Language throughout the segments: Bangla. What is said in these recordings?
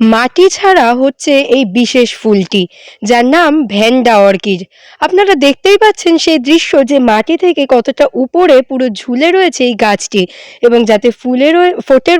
মাটি ছাড়া হচ্ছে এই বিশেষ ফুলটি, যার নাম ভ্যান্ডা অর্কিড। আপনারা দেখতেই পাচ্ছেন সেই দৃশ্য যে মাটি থেকে কতটা উপরে পুরো ঝুলে রয়েছে এই গাছটি এবং যাতে ফুলে রয়ে ফোটে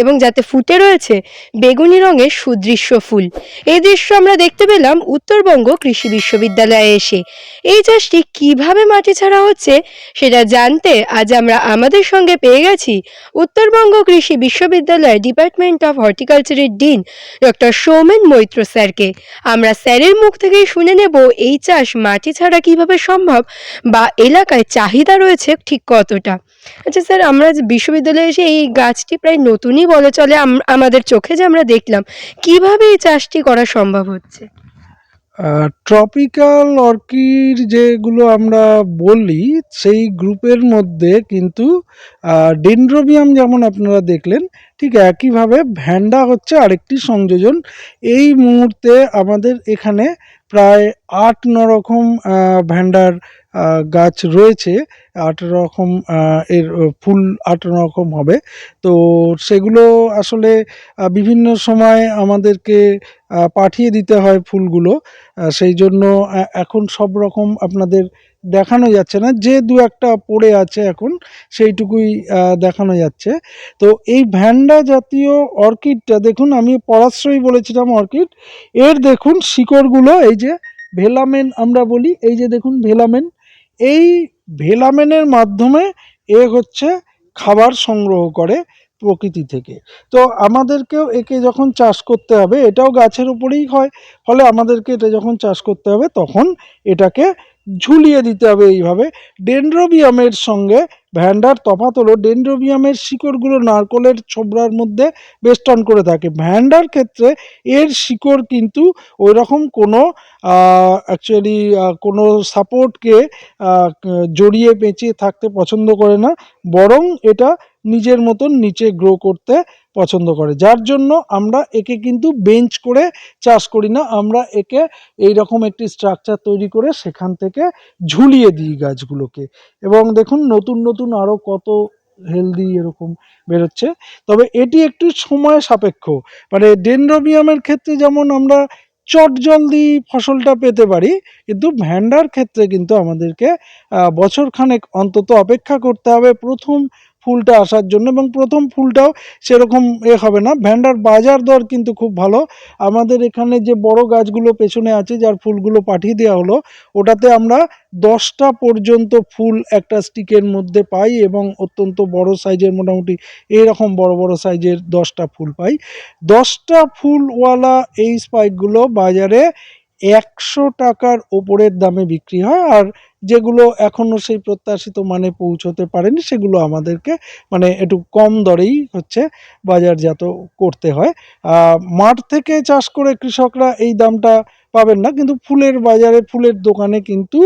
এবং যাতে ফুটে রয়েছে বেগুনি রঙের সুদৃশ্য ফুল। এই দৃশ্য আমরা দেখতে পেলাম উত্তরবঙ্গ কৃষি বিশ্ববিদ্যালয়ে এসে। এই চাষটি কীভাবে মাটি ছাড়া হচ্ছে সেটা জানতে আজ আমরা আমাদের সঙ্গে পেয়ে গেছি উত্তরবঙ্গ কৃষি বিশ্ববিদ্যালয়ের ডিপার্টমেন্ট অফ হর্টিকালচারের ডিন ডক্টর সৌমেন মৈত্র স্যারকে। আমরা স্যারের মুখ থেকেই শুনে নেব এই চাষ মাটি ছাড়া কীভাবে সম্ভব বা এলাকায় চাহিদা রয়েছে ঠিক কতটা। আচ্ছা স্যার, আমরা বিশ্ববিদ্যালয়ে এসে এই গাছটি প্রায় নতুনই বলে চলে আম- আমাদের চোখে যে আমরা দেখলাম, কীভাবে এই চাষটি করা সম্ভব হচ্ছে? ট্রপিক্যাল অর্কিড যেগুলো আমরা বলি, সেই গ্রুপের মধ্যে কিন্তু ডেন্ড্রোবিয়াম যেমন আপনারা দেখলেন, ঠিক একইভাবে ভ্যান্ডা হচ্ছে আরেকটি সংযোজন। এই মুহূর্তে আমাদের এখানে প্রায় আট ন রকম ভ্যান্ডার গাছ রয়েছে, আট রকম এর ফুল আট রকম হবে। তো সেগুলো আসলে বিভিন্ন সময় আমাদেরকে পাঠিয়ে দিতে হয় ফুলগুলো। সেই জন্য এখন সব রকম আপনাদের দেখানো যাচ্ছে না। যে দু একটা পড়ে আছে এখন, সেইটুকুই দেখানো যাচ্ছে। তো এই ভ্যান্ডা জাতীয় অর্কিডটা দেখুন, আমি পরাশ্রয়ী বলেছিলাম অর্কিড। এর দেখুন শিকড়গুলো, এই যে ভেলামেন আমরা বলি, এই যে দেখুন ভেলামেন। এই ভেলামেনের মাধ্যমে এ হচ্ছে খাবার সংগ্রহ করে প্রকৃতি থেকে। তো আমাদেরকেও একে যখন চাষ করতে হবে, এটাও গাছের উপরেই হয়, ফলে আমাদেরকে এটা যখন চাষ করতে হবে, তখন এটাকে ঝুলিয়ে দিতে হবে এইভাবে। ডেন্ড্রোবিয়ামের সঙ্গে ভ্যান্ডার তফাত হলো ডেন্ড্রোবিয়ামের শিকড়গুলো নারকলের ছোবড়ার মধ্যে বেষ্টন করে থাকে। ভ্যান্ডার ক্ষেত্রে এর শিকড় কিন্তু ওই রকম কোনো অ্যাকচুয়ালি কোনো সাপোর্টকে জড়িয়ে পেঁচিয়ে থাকতে পছন্দ করে না। বরং এটা নিজের মতন নিচে গ্রো করতে পছন্দ করে। যার জন্য আমরা একে কিন্তু বেঞ্চ করে চাষ করি না। আমরা একে এই রকম একটি স্ট্রাকচার তৈরি করে সেখান থেকে ঝুলিয়ে দিই গাছগুলোকে। এবং দেখুন, নতুন নতুন আরও কত হেলদি এরকম বেরোচ্ছে। তবে এটি একটু সময় সাপেক্ষ। মানে ডেনড্রোবিয়ামের ক্ষেত্রে যেমন আমরা চট জলদি ফসলটা পেতে পারি, কিন্তু ভ্যান্ডার ক্ষেত্রে কিন্তু আমাদেরকে বছরখানেক অন্তত অপেক্ষা করতে হবে। প্রথম ফুলটা আসার জন্য এবং প্রথম ফুলটাও সেরকম এ হবে না। ভ্যান্ডার বাজার দর কিন্তু খুব ভালো। আমাদের এখানে যে বড় গাছগুলো পেছনে আছে, যার ফুলগুলো পাঠিয়ে দেওয়া হলো, ওটাতে আমরা দশটা পর্যন্ত ফুল একটা স্টিকের মধ্যে পাই এবং অত্যন্ত বড় সাইজের মোটামুটি এইরকম বড় বড় সাইজের দশটা ফুল পাই। দশটা ফুলওয়ালা এই স্পাইকগুলো বাজারে একশো টাকার ওপরের দামে বিক্রি হয় আর যেগুলো এখনও সেই প্রত্যাশিত মানে পৌঁছতে পারেনি, সেগুলো আমাদেরকে মানে একটু কম দরেই হচ্ছে বাজারজাত করতে হয়। মাঠ থেকে চাষ করে কৃষকরা এই দামটা পাবেন না, কিন্তু ফুলের বাজারে ফুলের দোকানে কিন্তু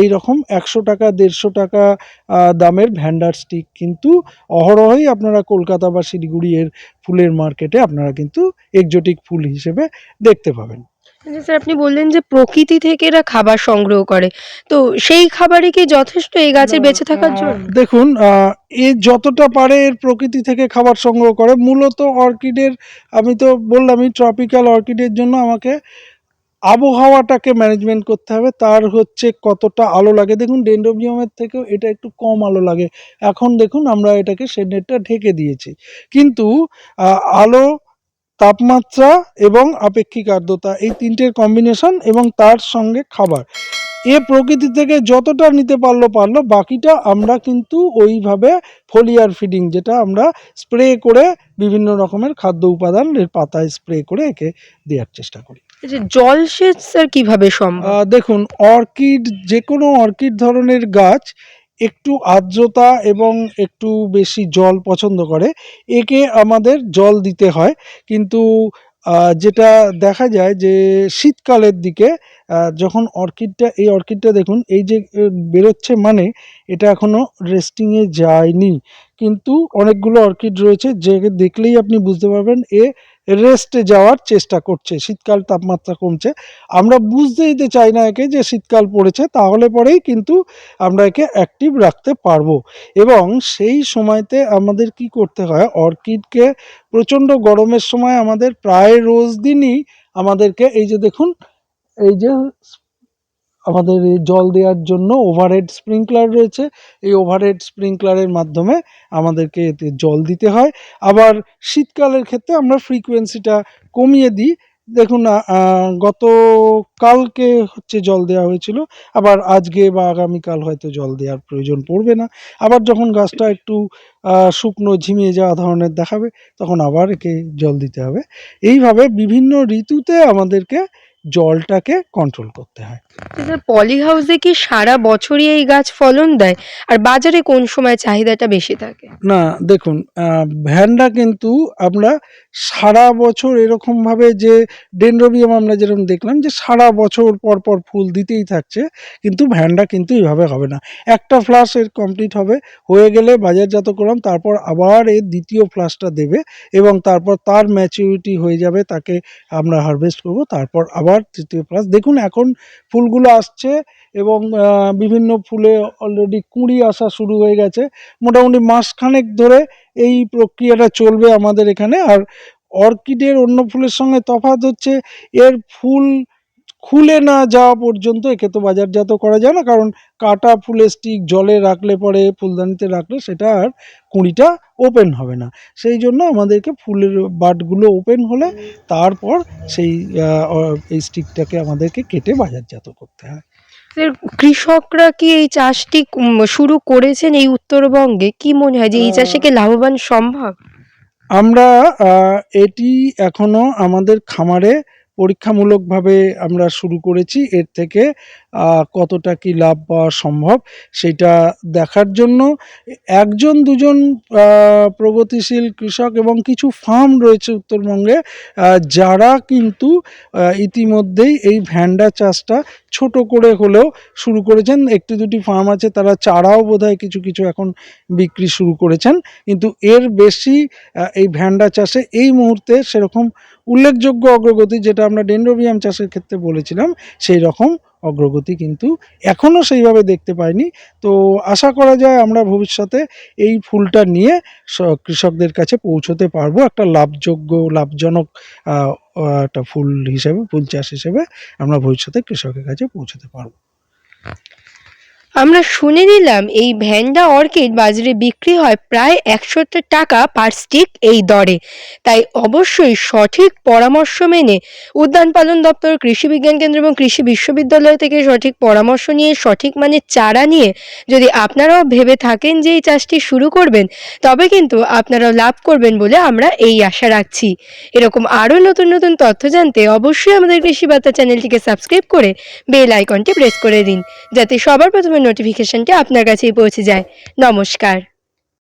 এই রকম একশো টাকা, দেড়শো টাকা দামের ভ্যান্ডার স্টিক কিন্তু অহরহই আপনারা কলকাতা বা শিলিগুড়ি এর ফুলের মার্কেটে আপনারা কিন্তু এক্সোটিক ফুল হিসেবে দেখতে পাবেন। স্যার আপনি বললেন যে প্রকৃতি থেকে এরা খাবার সংগ্রহ করে। তো সেই খাবারই কি যথেষ্ট এই গাছের বেঁচে থাকার জন্য? দেখুন এ যতটা পারে এর প্রকৃতি থেকে খাবার সংগ্রহ করে। মূলত অর্কিডের আমি তো বললামই ট্রপিক্যাল অর্কিডের জন্য আমাকে আবহাওয়াটাকে ম্যানেজমেন্ট করতে হবে। তার হচ্ছে কতটা আলো লাগে। দেখুন ডেন্ড্রোবিয়ামের থেকেও এটা একটু কম আলো লাগে। এখন দেখুন আমরা এটাকে শেডনেটটা ঢেকে দিয়েছি। কিন্তু আলো তাপমাত্রা এবং আপেক্ষিক আর্দ্রতা এই তিনটের কম্বিনেশন এবং তার সঙ্গে খাবার। এ প্রকৃতি থেকে যতটা নিতে পারল পারল বাকিটা আমরা কিন্তু ওইভাবে ফোলিয়ার ফিডিং যেটা আমরা স্প্রে করে বিভিন্ন রকমের খাদ্য উপাদান এর পাতায় স্প্রে করে একে দেওয়ার চেষ্টা করি। জলসেচ স্যার কীভাবে সম্ভব? দেখুন অর্কিড যে কোনো অর্কিড ধরনের গাছ একটু আর্দ্রতা এবং একটু বেশি জল পছন্দ করে, একে আমাদের জল দিতে হয়। কিন্তু যেটা দেখা যায় যে শীতকালের দিকে যখন অর্কিডটা, এই অর্কিডটা দেখুন, এই যে বেরোচ্ছে মানে এটা এখনও রেস্টিংয়ে যায়নি। কিন্তু অনেকগুলো অর্কিড রয়েছে, যে দেখলেই আপনি বুঝতে পারবেন, এ রেস্টে যাওয়ার চেষ্টা করছে। শীতকাল তাপমাত্রা কমছে। আমরা বুঝতে দিতে চাই না একে যে শীতকাল পড়েছে, তাহলে পরেই কিন্তু আমরা একে অ্যাক্টিভ রাখতে পারব। এবং সেই সময়তে আমাদের কি করতে হয়? অর্কিডকে প্রচণ্ড গরমের সময় আমাদের প্রায় রোজ দিনই আমাদেরকে এই যে দেখুন, এই যে আমাদের এই জল দেওয়ার জন্য ওভারহেড স্প্রিংকলার রয়েছে। এই ওভারহেড স্প্রিংকলারের মাধ্যমে আমাদেরকে এতে জল দিতে হয়। আবার শীতকালের ক্ষেত্রে আমরা ফ্রিকোয়েন্সিটা কমিয়ে দিই। দেখুন গত কালকে হচ্ছে জল দেওয়া হয়েছিল। আবার আজকে বা আগামীকাল হয়তো জল দেওয়ার প্রয়োজন পড়বে না। আবার যখন গাছটা একটু শুকনো, ঝিমিয়ে যাওয়া ধরনের দেখাবে, তখন আবার একে জল দিতে হবে। এইভাবে বিভিন্ন ঋতুতে আমাদেরকে জলটাকে কন্ট্রোল করতে হয়। পলি হাউসে কি সারা বছরই এই গাছ ফলন দেয়? আর বাজারে কোন সময় চাহিদাটা বেশি থাকে? না দেখুন আহ, ভ্যানটা কিন্তু আমরা সারা বছর এরকমভাবে যে ডেনড্রোবিয়াম আমরা যেরকম দেখলাম যে সারা বছর পর পর ফুল দিতেই থাকছে কিন্তু ভ্যানটা কিন্তু এইভাবে হবে না। একটা ফ্লাস এর কমপ্লিট হবে হয়ে গেলে বাজারজাত করলাম তারপর আবার এর দ্বিতীয় ফ্লাসটা দেবে এবং তারপর তার ম্যাচিউরিটি হয়ে যাবে তাকে আমরা হারভেস্ট করব তারপর আবার তৃতীয় প্লাস দেখুন, এখন ফুলগুলো আসছে এবং বিভিন্ন ফুলে অলরেডি কুঁড়ি আসা শুরু হয়ে গেছে। মোটামুটি মাসখানেক ধরে এই প্রক্রিয়াটা চলবে আমাদের এখানে। আর অর্কিডের অন্য ফুলের সঙ্গে তফাৎ হচ্ছে, এর ফুল খুলে না যাওয়া পর্যন্ত একে তো বাজারজাত করা যায় না কারণ কাটা ফুলের স্টিক জলে রাখলে পরে ফুলদানিতে রাখলে সেটা আর কুঁড়িটা ওপেন হবে না। সেই জন্য আমাদেরকে ফুলের বাটগুলো ওপেন হলে তারপর সেই এই স্টিকটাকে আমাদেরকে কেটে বাজারজাত করতে হয়। কৃষকরা কি এই চাষটি শুরু করেছেন এই উত্তরবঙ্গে? কি মনে হয় যে এই চাষে কি লাভবান সম্ভব? আমরা এটি এখনও আমাদের খামারে পরীক্ষামূলকভাবে আমরা শুরু করেছি। এর থেকে কতটা কি লাভ পাওয়া সম্ভব সেটা দেখার জন্য একজন, দুজন প্রগতিশীল কৃষক এবং কিছু ফার্ম রয়েছে উত্তরবঙ্গে যারা কিন্তু ইতিমধ্যেই এই ভ্যান্ডা চাষটা ছোট করে হলেও শুরু করেছেন। একটি, দুটি ফার্ম আছে, তারা চারাও বোধহয় কিছু কিছু এখন বিক্রি শুরু করেছেন। কিন্তু এর বেশি এই ভ্যান্ডা চাষে এই মুহূর্তে সেরকম উল্লেখযোগ্য অগ্রগতি যেটা আমরা ডেন্ড্রোবিয়াম চাষের ক্ষেত্রে বলেছিলাম, সেই রকম অগ্রগতি কিন্তু এখনও সেইভাবে দেখতে পাইনি। তো আশা করা যায় আমরা ভবিষ্যতে এই ফুলটা নিয়ে কৃষকদের কাছে পৌঁছতে পারব একটা লাভযোগ্য, লাভজনক একটা ফুল হিসেবে, ফুল চাষ হিসেবে আমরা ভবিষ্যতে কৃষকের কাছে পৌঁছতে পারব। আমরা শুনে নিলাম এই ভ্যান্ডা অর্কিড বাজারে বিক্রি হয় প্রায় একশো টাকা পার স্টিক এই দরে। তাই অবশ্যই সঠিক পরামর্শ মেনে উদ্যান পালন দপ্তর, কৃষি বিজ্ঞান কেন্দ্র এবং কৃষি বিশ্ববিদ্যালয় থেকে সঠিক পরামর্শ নিয়ে, সঠিক মানে চারা নিয়ে যদি আপনারাও ভেবে থাকেন যে এই চাষটি শুরু করবেন, তবে কিন্তু আপনারাও লাভ করবেন বলে আমরা এই আশা রাখছি। এরকম আরও নতুন নতুন তথ্য জানতে অবশ্যই আমাদের কৃষি বার্তা চ্যানেলটিকে সাবস্ক্রাইব করে বেল আইকনটি প্রেস করে দিন, যাতে সবার প্রথমে নোটিফিকেশনটি আপনার কাছেই পৌঁছে যায়। নমস্কার।